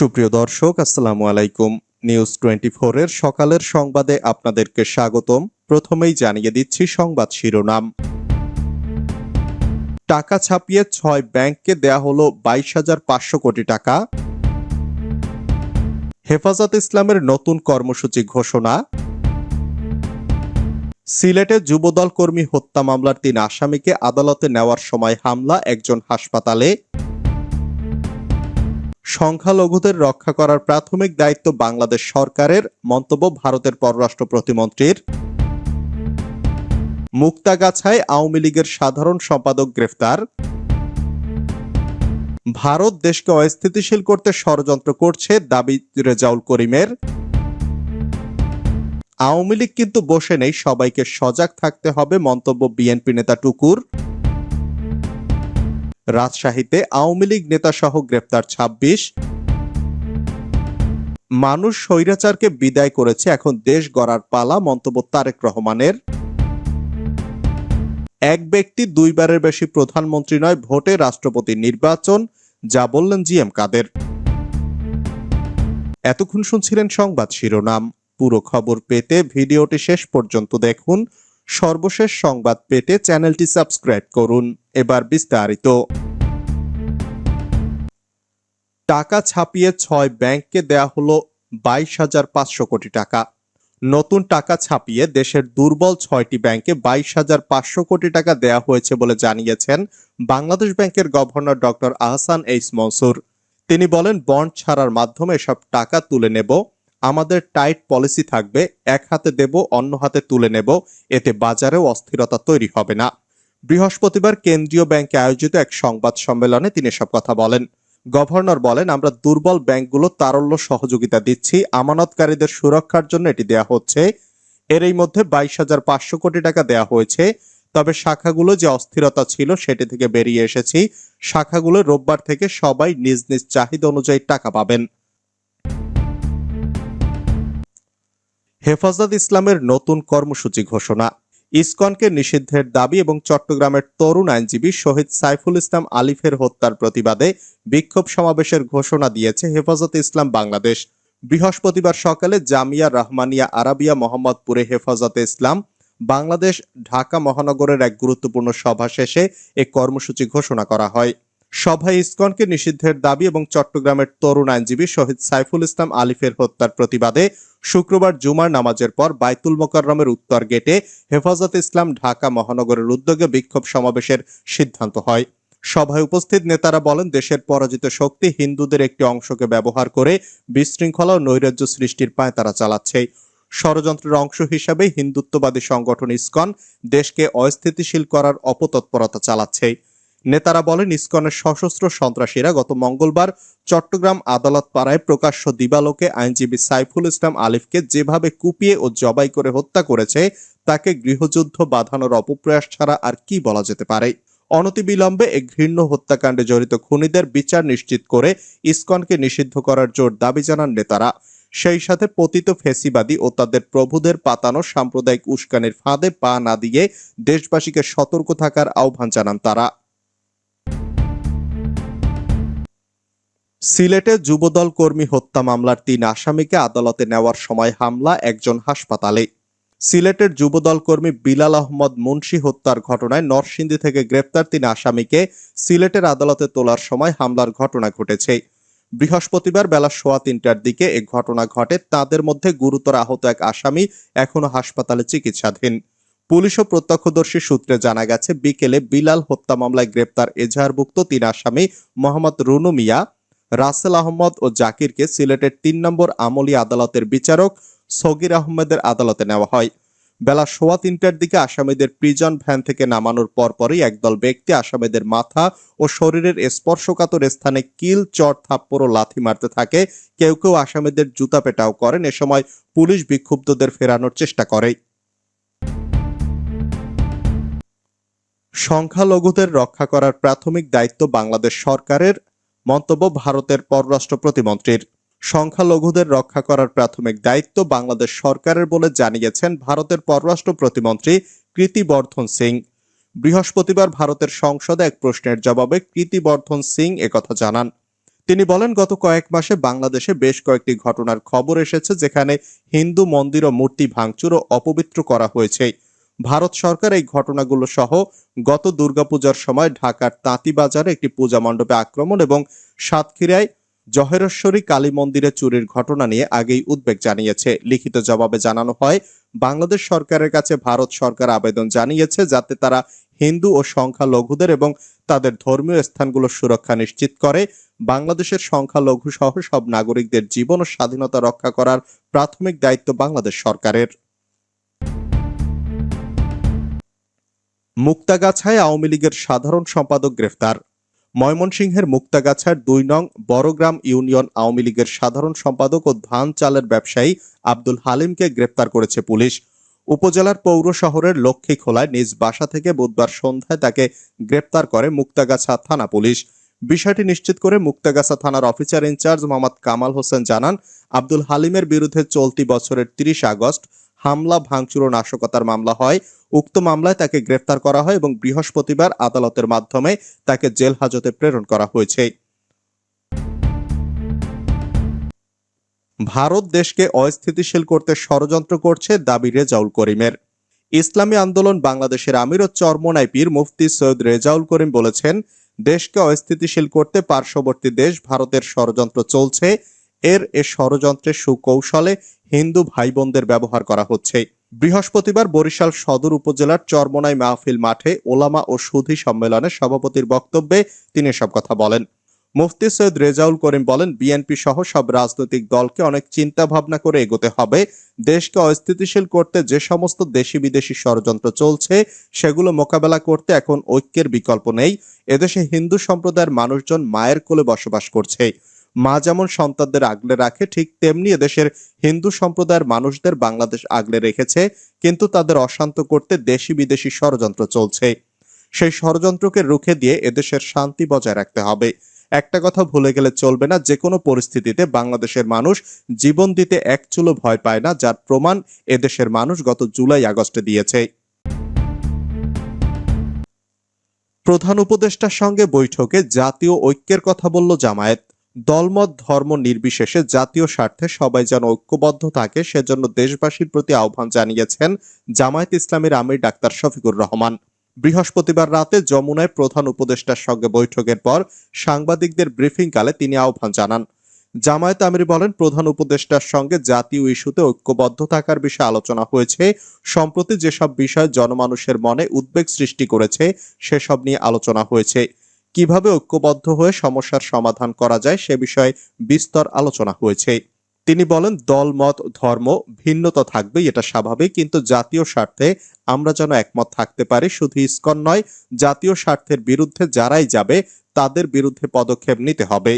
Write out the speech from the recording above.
সুপ্রিয় দর্শক, আসসালামু আলাইকুম। নিউজ টোয়েন্টি এর সকালের সংবাদে আপনাদেরকে স্বাগতম। প্রথমেই জানিয়ে দিচ্ছি সংবাদ শিরোনাম। টাকা ছাপিয়ে ছয় ব্যাংককে দেয়া হলো বাইশ হাজার পাঁচশো কোটি টাকা। হেফাজত ইসলামের নতুন কর্মসূচি ঘোষণা। সিলেটে যুবদল কর্মী হত্যা মামলার তিন আসামিকে আদালতে নেওয়ার সময় হামলা একজন হাসপাতালে। সংখ্যালঘুদের রক্ষা করার প্রাথমিক দায়িত্ব বাংলাদেশ সরকারের, মন্তব্য ভারতের পররাষ্ট্র প্রতিমন্ত্রীর। মুক্তাগাছায় আওয়ামী লীগের সাধারণ সম্পাদক গ্রেফতার। ভারত দেশকে অস্থিতিশীল করতে ষড়যন্ত্র করছে দাবি রেজাউল করিমের। আওয়ামী লীগ কিন্তু বসে নেই সবাইকে সজাগ থাকতে হবে, মন্তব্য বিএনপি নেতা টুকুর। রাজশাহীতে আওয়ামী লীগ নেতা সহ গ্রেপ্তার ২৬ মানুষ স্বৈরাচারকে বিদায় করেছে এখন দেশ গড়ার পালা, মন্তব্য তারেক রহমানের। এক ব্যক্তি দুইবারের বেশি প্রধানমন্ত্রী নয়, ভোটে রাষ্ট্রপতি নির্বাচন, যা বললেন জি এম কাদের। এতক্ষণ শুনছিলেন সংবাদ শিরোনাম। পুরো খবর পেতে ভিডিওটি শেষ পর্যন্ত দেখুন। সর্বশেষ সংবাদ পেতে চ্যানেলটি সাবস্ক্রাইব করুন। এবার বিস্তারিত। টাকা ছাপিয়ে ছয় ব্যাংককে দেয়া হলো বাইশ হাজার পাঁচশো কোটি টাকা। নতুন টাকা ছাপিয়ে দেশের দুর্বল ছয়টি ব্যাংকে বাইশ হাজার পাঁচশো কোটি টাকা দেয়া হয়েছে বলে জানিয়েছেন বাংলাদেশ ব্যাংকের governor doctor Ahsan H Mansur. তিনি বলেন, বন্ড ছাড়ার মাধ্যমে সব টাকা তুলে নেব। আমাদের টাইট পলিসি থাকবে, এক হাতে দেব, অন্য হাতে তুলে নেব, এতে বাজারেও অস্থিরতা তৈরি হবে না। বৃহস্পতিবার কেন্দ্রীয় ব্যাংকে আয়োজিত এক সংবাদ সম্মেলনে তিনি এসব কথা বলেন। গভর্নর বলেন, আমরা দুর্বল ব্যাংকগুলো তারল্য সহযোগিতা দিচ্ছি, আমানতকারীদের সুরক্ষার জন্য এটি দেয়া হচ্ছে। এর এই মধ্যে বাইশ হাজার পাঁচশো কোটি টাকা দেয়া হয়েছে। তবে শাখাগুলো যে অস্থিরতা ছিল সেটি থেকে বেরিয়ে এসেছি। শাখাগুলো রোববার থেকে সবাই নিজ নিজ চাহিদা অনুযায়ী টাকা পাবেন। হেফাজত ইসলামের নতুন কর্মসূচি ঘোষণা। ইসকনকে নিষিদ্ধের দাবি এবং চট্টগ্রামের তরুণ আইনজীবী শহীদ সাইফুল ইসলাম আলিফের হত্যার প্রতিবাদে বিক্ষোভ সমাবেশের ঘোষণা দিয়েছে হেফাজতে ইসলাম বাংলাদেশ। বৃহস্পতিবার সকালে জামিয়া রহমানিয়া আরাবিয়া মোহাম্মদপুরে হেফাজতে ইসলাম বাংলাদেশ ঢাকা মহানগরের এক গুরুত্বপূর্ণ সভা শেষে এ কর্মসূচি ঘোষণা করা হয়। সভায় ইসকনকে নিষিদ্ধের দাবি এবং চট্টগ্রামের তরুণ আইনজীবী শহীদ সাইফুল ইসলাম আলিফের হত্যার প্রতিবাদে শুক্রবার জুমার নামাজের পর বাইতুল মোকাররমের উত্তর গেটে হেফাজত ইসলাম ঢাকা মহানগরের উদ্যোগে বিক্ষোভ সমাবেশের সিদ্ধান্ত হয়। সভায় উপস্থিত নেতারা বলেন, দেশের পরাজিত শক্তি হিন্দুদের একটি অংশকে ব্যবহার করে বিশৃঙ্খলা ও নৈরাজ্য সৃষ্টির পায় তারা চালাচ্ছে। ষড়যন্ত্রের অংশ হিসাবে হিন্দুত্ববাদী সংগঠন ইসকন দেশকে অস্থিতিশীল করার অপতৎপরতা চালাচ্ছে। নেতারা বলেন, ইসকনের সশস্ত্র সন্ত্রাসীরা গত মঙ্গলবার চট্টগ্রাম আদালত পাড়ায় প্রকাশ্য দিবালোকে আইনজীবী সাইফুল ইসলাম আলিফকে যেভাবে কুপিয়ে ও জবাই করে হত্যা করেছে, তাকে গৃহযুদ্ধ বাঁধানোর অপপ্রয়াস ছাড়া আর কি বলা যেতে পারে? অনতিবিলম্বে এই ঘৃণ্য হত্যাকাণ্ডে জড়িত খুনিদের বিচার নিশ্চিত করে ইসকনকে নিষিদ্ধ করার জোর দাবি জানান নেতারা। সেই সাথে পতিত ফেসিবাদী ও তাদের প্রভুদের পাতানো সাম্প্রদায়িক উস্কানির ফাঁদে পা না দিয়ে দেশবাসীকে সতর্ক থাকার আহ্বান জানান তারা। সিলেটে যুবদল কর্মী হত্যা মামলার তিন আসামিকে আদালতে নেওয়ার সময় হামলা একজন হাসপাতালে। সিলেটের যুবদল কর্মী বিলাল আহমদ মুন্সি হত্যার ঘটনায় নরসিংদী থেকে গ্রেপ্তার তিন আসামিকে সিলেটের আদালতে তোলার সময় হামলার ঘটনা ঘটেছে। বৃহস্পতিবার বেলা সোয়া তিনটার দিকে এ ঘটনা ঘটে। তাদের মধ্যে গুরুতর আহত এক আসামি এখনও হাসপাতালে চিকিৎসাধীন। পুলিশ ও প্রত্যক্ষদর্শী সূত্রে জানা গেছে, বিকেলে বিলাল হত্যা মামলায় গ্রেপ্তার এজাহারভুক্ত তিন আসামি মোহাম্মদ রুনু মিয়া রাসেল আহমদ ও জাকিরকে সিলেটের তিন নম্বর আমলি আদালতের বিচারক সগির আহমেদের আদালতে নেওয়া হয়। বেলা সোয়া তিনটার দিকে আসামিদের প্রিজন ভ্যান থেকে নামানোর পরপরই একদল ব্যক্তি আসামিদের মাথা ও শরীরের স্পর্শকাতর স্থানে কিল চট থাপ্পড় ও লাথি মারতে থাকে। কেউ কেউ আসামিদের জুতা পেটাও করেন। এ সময় পুলিশ বিক্ষুব্ধদের ফেরানোর চেষ্টা করে। সংখ্যালঘুদের রক্ষা করার প্রাথমিক দায়িত্ব বাংলাদেশ সরকারের। মন্তব্য ভারতের পররাষ্ট্র প্রতিমন্ত্রীর। সংখ্যালঘুদের রক্ষা করার প্রাথমিক দায়িত্ব বাংলাদেশ সরকারের বলে জানিয়েছেন ভারতের পররাষ্ট্র প্রতিমন্ত্রী কৃতিবর্ধন সিং। বৃহস্পতিবার ভারতের সংসদে এক প্রশ্নের জবাবে কৃতিবর্ধন সিং একথা জানান। তিনি বলেন, গত কয়েক মাসে বাংলাদেশে বেশ কয়েকটি ঘটনার খবর এসেছে যেখানে হিন্দু মন্দির ও মূর্তি ভাঙচুর ও অপবিত্র করা হয়েছে। ভারত সরকার এই ঘটনাগুলো সহ গত দুর্গাপূজার সময় ঢাকার তাঁতিবাজারে একটি পূজা মণ্ডপে আক্রমণ এবং সাতক্ষীরায় জহেরেশ্বরী কালী মন্দিরে চুরির ঘটনা নিয়ে আগেই উদ্বেগ জানিয়েছে। লিখিত জবাবে জানানো হয়, বাংলাদেশ সরকারের কাছে ভারত সরকার আবেদন জানিয়েছে যাতে তারা হিন্দু ও সংখ্যালঘুদের এবং তাদের ধর্মীয় স্থানগুলোর সুরক্ষা নিশ্চিত করে। বাংলাদেশের সংখ্যালঘু সহ সব নাগরিকদের জীবন ও স্বাধীনতা রক্ষা করার প্রাথমিক দায়িত্ব বাংলাদেশ সরকারের। মুক্তাগাছায় আওয়ামী লীগের সাধারণ সম্পাদক গ্রেফতার। ময়মনসিংহের মুক্তাগাছার দুই নং বড়গ্রাম ইউনিয়ন আওয়ামী লীগের সাধারণ সম্পাদক ও ধান চালের ব্যবসায়ী আব্দুল হালিমকে গ্রেপ্তার করেছে পুলিশ। উপজেলার পৌর শহরের লক্ষ্মীখোলায় নিজ বাসা থেকে বুধবার সন্ধ্যায় তাকে গ্রেপ্তার করে মুক্তাগাছা থানা পুলিশ। বিষয়টি নিশ্চিত করে মুক্তাগাছা থানার officer in charge Mohammad Kamal Hossain জানান, আব্দুল হালিমের বিরুদ্ধে চলতি বছরের তিরিশ আগস্ট হামলা, ভাঙচুর ও নাশকতার মামলা হয়। উক্ত মামলায় তাকে গ্রেফতার করা হয় এবং বৃহস্পতিবার আদালতের মাধ্যমে তাকে জেল হাজতে প্রেরণ করা হয়েছে। ভারত দেশকে অস্থিতিশীল করতে ষড়যন্ত্র করছে দাবি রেজাউল করিমের। ইসলামী আন্দোলন বাংলাদেশের আমির ও চরমনাই মুফতি সৈয়দ রেজাউল করিম বলেছেন, দেশকে অস্থিতিশীল করতে পার্শ্ববর্তী দেশ ভারতের ষড়যন্ত্র চলছে, এর এ ষড়যন্ত্রের সুকৌশলে হিন্দু ভাই বোনদের ব্যবহার করা হচ্ছে। বৃহস্পতিবার বরিশাল সদর উপজেলার চরমনাই মাহফিল মাঠে ওলামা ও সুধী সম্মেলনে সভাপতির বক্তব্যে তিনি সব কথা বলেন। মুফতি সৈয়দ রেজাউল করিম বলেন, বিএনপি সহ সব রাজনৈতিক দলকে অনেক চিন্তা ভাবনা করে এগোতে হবে। দেশকে অস্থিতিশীল করতে যে সমস্ত দেশি বিদেশি ষড়যন্ত্র চলছে, সেগুলো মোকাবেলা করতে এখন ঐক্যের বিকল্প নেই। এদেশে হিন্দু সম্প্রদায়ের মানুষজন মায়ের কোলে বসবাস করছে। মা যেমন সন্তানদের আগলে রাখে, ঠিক তেমনি এদেশের হিন্দু সম্প্রদায়ের মানুষদের বাংলাদেশ আগলে রেখেছে, কিন্তু তাদের অশান্ত করতে দেশি বিদেশি ষড়যন্ত্র চলছে। সেই ষড়যন্ত্রকে রুখে দিয়ে এদেশের শান্তি বজায় রাখতে হবে। একটা কথা ভুলে গেলে চলবে না যে কোনো পরিস্থিতিতে বাংলাদেশের মানুষ জীবন দিতে এক চুলো ভয় পায় না, যার প্রমাণ এদেশের মানুষ গত জুলাই আগস্টে দিয়েছে। প্রধান উপদেষ্টার সঙ্গে বৈঠকে জাতীয় ঐক্যের কথা বলল জামায়াত। দলমত ধর্ম নির্বিশেষে জাতীয় স্বার্থে সবাই যেন ঐক্যবদ্ধ থাকে, সেজন্য দেশবাসীর প্রতি আহ্বান জানিয়েছেন জামায়াত ইসলামের আমির ডাক্তার শফিকুর রহমান। বৃহস্পতিবার রাতে যমুনায় প্রধান উপদেষ্টার সঙ্গে বৈঠকের পর সাংবাদিকদের ব্রিফিংকালে তিনি আহ্বান জানান। জামায়াত আমির বলেন, প্রধান উপদেষ্টার সঙ্গে জাতীয় ইস্যুতে ঐক্যবদ্ধ থাকার বিষয়ে আলোচনা হয়েছে। সম্প্রতি যেসব বিষয় জনমানুষের মনে উদ্বেগ সৃষ্টি করেছে, সেসব নিয়ে আলোচনা হয়েছে। কীভাবে ঐক্যবদ্ধ হয়ে সমস্যার সমাধান করা যায় সে বিষয়ে বিস্তর আলোচনা হয়েছে। তিনি বলেন দলমত ধর্ম ভিন্নতা থাকবে এটা স্বাভাবিক, কিন্তু জাতীয় স্বার্থে আমরা যেন একমত থাকতে পারি, শুধু ইস্কন নয়, জাতীয় স্বার্থের বিরুদ্ধে যারাই যাবে, তাদের বিরুদ্ধে পদক্ষেপ নিতে হবে।